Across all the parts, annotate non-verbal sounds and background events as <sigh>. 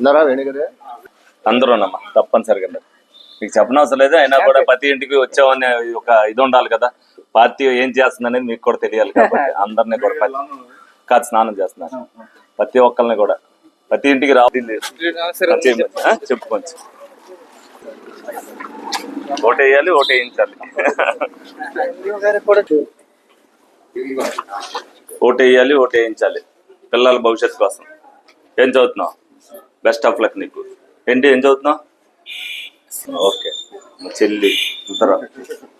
విన్నారా వేణుగారు? అందరూనమ్మా తప్పనిసరిగా మీకు చెప్పనవసరం లేదు అయినా కూడా ప్రతి ఇంటికి వచ్చామనే ఒక ఇది ఉండాలి కదా. పార్టీ ఏం చేస్తుంది అనేది మీకు కూడా తెలియాలి కాబట్టి <laughs> అందరినీ కూడా ప్రతి- కాదు స్నానం చేస్తున్నారు. ప్రతి ఒక్కరిని కూడా. ప్రతి ఇంటికి వేయాలి ఓటు వేయించాలి. <laughs> ఓటు వేయాలి ఓటు వేయించాలి. పిల్లల భవిష్యత్తు కోసం. ఏం చదువుతున్నావు? బెస్ట్ ఆఫ్ లక్ నీకు. ఏంటి ఏం చదువుతున్నావు? ఓకే. మా చెల్లి ఇద్దరు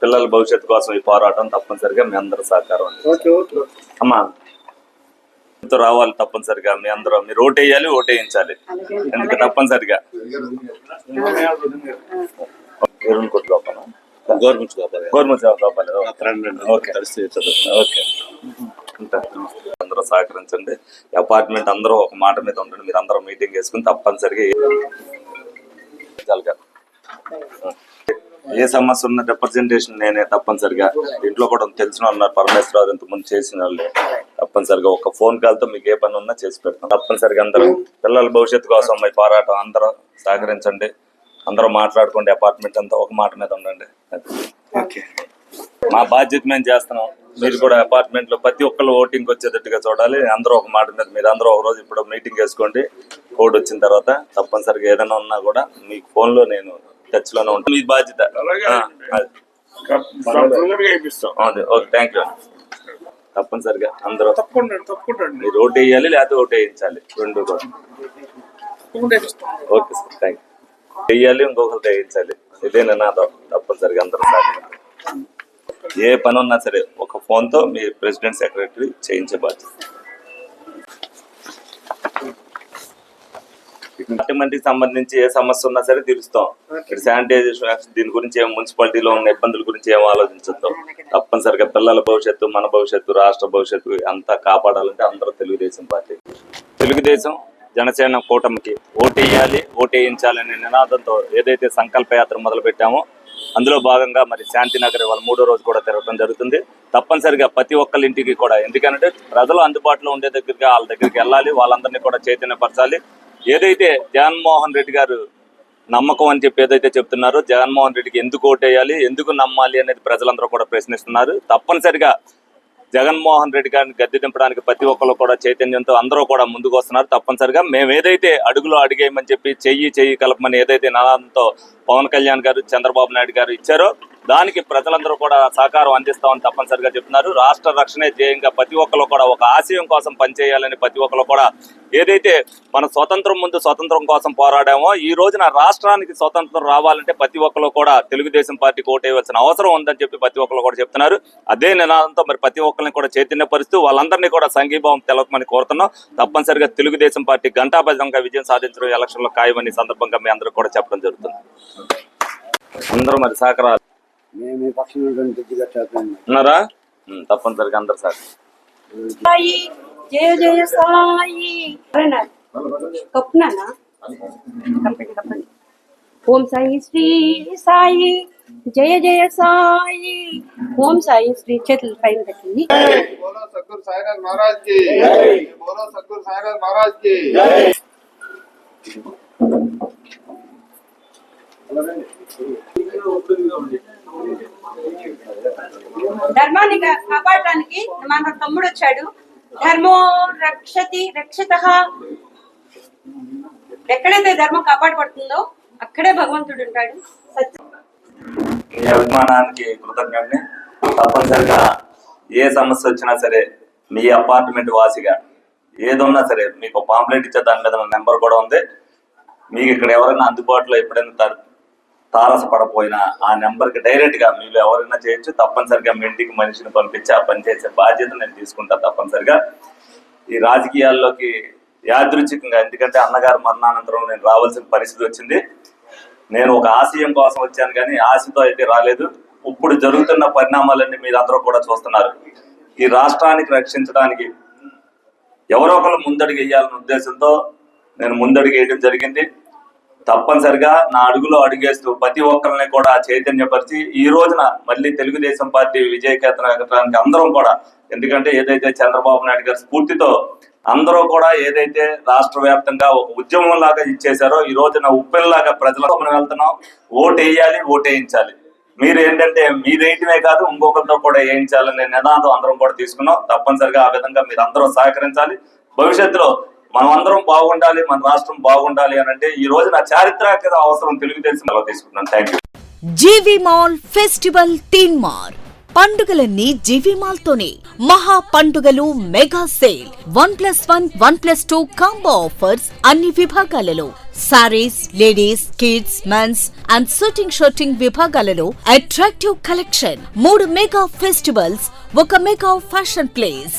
పిల్లల భవిష్యత్తు కోసం ఈ పోరాటం తప్పనిసరిగా మీ అందరూ సహకారం. అమ్మా ఇంత రావాలి తప్పనిసరిగా మీ అందరూ. మీరు ఓటు వేయాలి ఓటు వేయించాలి ఎందుకు తప్పనిసరిగా. Government government government job okay. అందరూ సహకరించండి. అపార్ట్మెంట్ అందరూ ఒక మాట మీద ఉండండి. మీరు అందరూ మీటింగ్ వేసుకుని తప్పనిసరిగా ఏ- సమస్య ఉన్న రిప్రజెంటేషన్ నేనే తప్పనిసరిగా ఇంట్లో కూడా తెలిసిన వాళ్ళు ఉన్నారు. పరమేశ్వరరావు ఇంత ముందు చేసిన వాళ్ళే. తప్పనిసరిగా ఒక ఫోన్ కాల్తో మీకు ఏ పని ఉన్నా చేసి పెడతాం. తప్పనిసరిగా అందరూ పిల్లల భవిష్యత్తు కోసం మీ పోరాటం అందరూ సహకరించండి. అందరూ మాట్లాడుకోండి. అపార్ట్మెంట్ అంతా ఒక మాట మీద ఉండండి. ఓకే మా బాధ్యత మేము చేస్తున్నాం. మీరు కూడా అపార్ట్మెంట్లో ప్రతి ఒక్కళ్ళు ఓటింగ్ వచ్చేటట్టుగా చూడాలి. అందరూ ఒక మాట మీద మీరు అందరూ ఒక రోజు ఇప్పుడు మీటింగ్ వేసుకోండి కోడ్ వచ్చిన తర్వాత తప్పనిసరిగా ఏదైనా ఉన్నా కూడా మీకు ఫోన్లో నేను టచ్లోనే ఉంటాను మీ బాధ్యత. అది. ఓకే థ్యాంక్ యూ తప్పనిసరిగా అందరూ తప్పకుండా తప్పకుండా. మీరు ఓటు వేయాలి లేకపోతే ఓటు వేయించాలి. రెండు ఓకే సార్ థ్యాంక్ యూ వేయాలి ఇంకొకరు వేయించాలి. ఇదే నినాదం తప్పనిసరిగా అందరూ. ఏ పని ఉన్నా సరే ఒక ఫోన్తో మీ ప్రెసిడెంట్ సెక్రటరీ చేయించే బాధ్యత. డిపార్ట్మెంట్కి సంబంధించి ఏ సమస్య ఉన్నా సరే తీరుస్తాం. ఇక్కడ శానిటైజేషన్ దీని గురించి ఏం మున్సిపాలిటీలో ఉన్న ఇబ్బందుల గురించి ఏం ఆలోచించద్దాం. తప్పనిసరిగా పిల్లల భవిష్యత్తు మన భవిష్యత్తు రాష్ట్ర భవిష్యత్తు అంతా కాపాడాలంటే అందరూ తెలుగుదేశం పార్టీ. తెలుగుదేశం జనసేన కూటమికి ఓటేయాలి ఓటేయించాలనే నినాదంతో ఏదైతే సంకల్ప యాత్ర మొదలు పెట్టామో అందులో భాగంగా మరి శాంతినగర్ వాళ్ళ మూడో రోజు కూడా తిరగడం జరుగుతుంది. తప్పనిసరిగా ప్రతి ఒక్కరి ఇంటికి కూడా ఎందుకంటే ప్రజలు అందుబాటులో ఉండే దగ్గరికి వాళ్ళ దగ్గరికి వెళ్ళాలి వాళ్ళందరినీ కూడా చైతన్యపరచాలి. ఏదైతే జగన్మోహన్ రెడ్డి గారు నమ్మకం అని చెప్పి ఏదైతే చెప్తున్నారో జగన్మోహన్ రెడ్డికి ఎందుకు ఓటేయాలి ఎందుకు నమ్మాలి అనేది ప్రజలందరూ కూడా ప్రశ్నిస్తున్నారు. తప్పనిసరిగా జగన్మోహన్ రెడ్డి గారిని గద్దె దింపడానికి ప్రతి ఒక్కరు కూడా చైతన్యంతో అందరూ కూడా ముందుకు వస్తున్నారు. తప్పనిసరిగా మేము ఏదైతే అడుగులో అడిగేయమని చెప్పి చెయ్యి చెయ్యి కలపమని ఏదైతే నినాదంతో పవన్ కళ్యాణ్ గారు చంద్రబాబు నాయుడు గారు ఇచ్చారో దానికి ప్రజలందరూ కూడా సహకారం అందిస్తామని తప్పనిసరిగా చెప్తున్నారు. రాష్ట్ర రక్షణే ధ్యేయంగా ప్రతి ఒక్కరు కూడా ఒక ఆశయం కోసం పనిచేయాలని ప్రతి ఒక్కరు కూడా ఏదైతే మన స్వతంత్రం ముందు స్వతంత్రం కోసం పోరాడామో ఈ రోజున రాష్ట్రానికి స్వతంత్రం రావాలంటే ప్రతి ఒక్కరు కూడా తెలుగుదేశం పార్టీ ఓటేయవలసిన అవసరం ఉందని చెప్పి ప్రతి ఒక్కరు కూడా చెప్తున్నారు. అదే నినాదంతో మరి ప్రతి ఒక్కరిని కూడా చైతన్యపరుస్తూ వాళ్ళందరినీ కూడా సంఘీభావం తెలపమని కోరుతున్నాం. తప్పనిసరిగా తెలుగుదేశం పార్టీ ఘంటాబద్ధంగా విజయం సాధించడం ఎలక్షన్లో ఖాయమని సందర్భంగా మీ అందరూ కూడా చెప్పడం జరుగుతుంది. అందరూ మరి సహకారాలు మేము ఈ పక్షం గట్టిగా చేద్దాం ఉన్నారా తప్పనిసరిగా అందరు సార్ సాయి జయ జయ సాయి కప్పునానా కప్పండి కప్పండి ఓం సాయి శ్రీ సాయి జయ జయ సాయి ఓం సాయి శ్రీ చేతులు పైన పెట్టింది బోలో సద్గురు సాయినాథ్ మహారాజ్ కి బోలో సద్గురు సాయినాథ్ మహారాజ్ కి అలాగే కా- కాపాడటానికి మన తమ్ముడు వచ్చాడు. ధర్మో రక్షతి రక్షిత. ఎక్కడైతే ధర్మం కాపాడబడుతుందో అక్కడే భగవంతుడు ఉంటాడు. సత్య అభిమానానికి కృతజ్ఞుడిని తప్పనిసరిగా ఏ సమస్య వచ్చినా సరే మీ అపార్ట్మెంట్ వాసిగా ఏదున్నా సరే మీకు పాంప్లెట్ ఇచ్చే దాని మీద నెంబర్ కూడా ఉంది. మీకు ఇక్కడ ఎవరైనా అందుబాటులో ఎప్పుడైనా తారసపడపోయిన ఆ నెంబర్కి డైరెక్ట్గా మీరు ఎవరైనా చేయొచ్చు. తప్పనిసరిగా మీ ఇంటికి మనిషిని పంపించి ఆ పని చేసే బాధ్యత నేను తీసుకుంటాను తప్పనిసరిగా. ఈ రాజకీయాల్లోకి యాదృచ్ఛికంగా ఎందుకంటే అన్నగారు మరణానంతరం నేను రావాల్సిన పరిస్థితి వచ్చింది. నేను ఒక ఆశయం కోసం వచ్చాను కానీ ఆశతో అయితే రాలేదు. ఇప్పుడు జరుగుతున్న పరిణామాలన్నీ మీరందరూ కూడా చూస్తున్నారు. ఈ రాష్ట్రానికి రక్షించడానికి ఎవరో ఒకరు ముందడుగు వేయాలనే ఉద్దేశంతో నేను ముందడుగు వేయడం జరిగింది. తప్పనిసరిగా నా అడుగులో అడుగేస్తూ ప్రతి ఒక్కరిని కూడా చైతన్యపరిచి ఈ రోజున మళ్ళీ తెలుగుదేశం పార్టీ విజయకేతనానికి అందరం కూడా ఎందుకంటే ఏదైతే చంద్రబాబు నాయుడు గారి స్ఫూర్తితో అందరూ కూడా ఏదైతే రాష్ట్ర వ్యాప్తంగా ఒక ఉద్యమం లాగా ఇచ్చేసారో ఈ రోజున ఉప్పెల్లాగా ప్రజలతో మనం వెళ్తున్నాం. ఓటు వేయాలి ఓటు వేయించాలి మీరు ఏంటంటే మీరు రేటినే కాదు ఇంకొకరితో కూడా వేయించాలనే నినాదం అందరం కూడా తీసుకున్నాం. తప్పనిసరిగా ఆ విధంగా మీరు అందరూ సహకరించాలి. భవిష్యత్తులో మనం అందరం బాగుండాలి మన రాష్ట్రం బాగుండాలి అని అంటే ఈ రోజు నా చారిత్రక అవసరం తెలుగుదేశం అలా తీసుకున్నాను thank you GV mall festival తీన్ మార్. పండుగలన్నీ జీవి మాల్ తోనే మహా పండుగలు mega sale. One plus one one plus two combo offers అన్ని విభాగాలలో. Saris ladies kids mens and shooting విభాగాలలో అట్రాక్టివ్ కలెక్షన్ మూడు మెగా ఫెస్టివల్స్ ఒక mega fashion place.